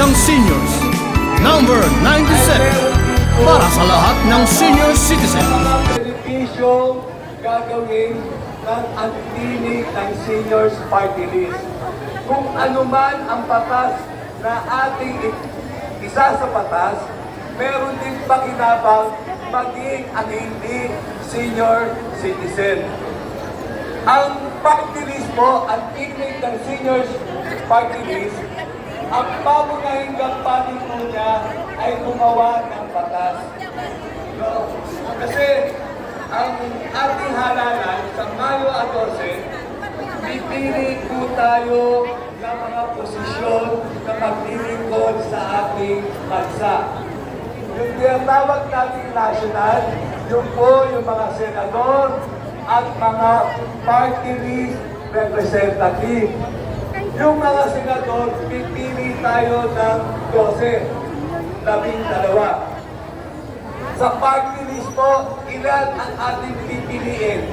ng seniors. Number 97 para sa lahat ng senior citizen. Beneficio gagawin ng antinig ng seniors party list. Kung ano man ang patas na ating isa sa patas, meron din pakinabang maging ang hindi senior citizen. Ang party list po, ang tinig ng seniors party list, ang pamunahing gampanin po niya ay gumawa ng batas. No? Kasi ang ating halalan sa Mayo 14, pipili po tayo ng mga posisyon na maglilingkod sa ating bansa. Yung tinatawag nating national, yung po yung mga senador at mga party list representative. Yung mga senador, pipili tayo ng 12, labing dalawa. Sa party list po, ilan ang ating pipiliin?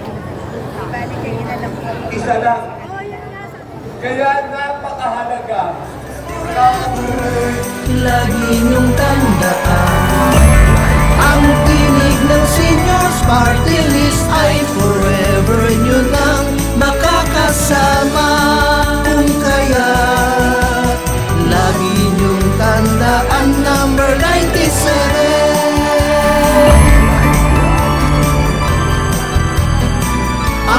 Isa lang. Kaya napakahalaga na Lagi niyong tandaan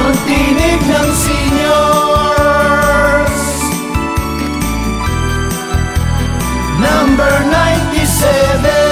ang tinig ng seniors. Number 97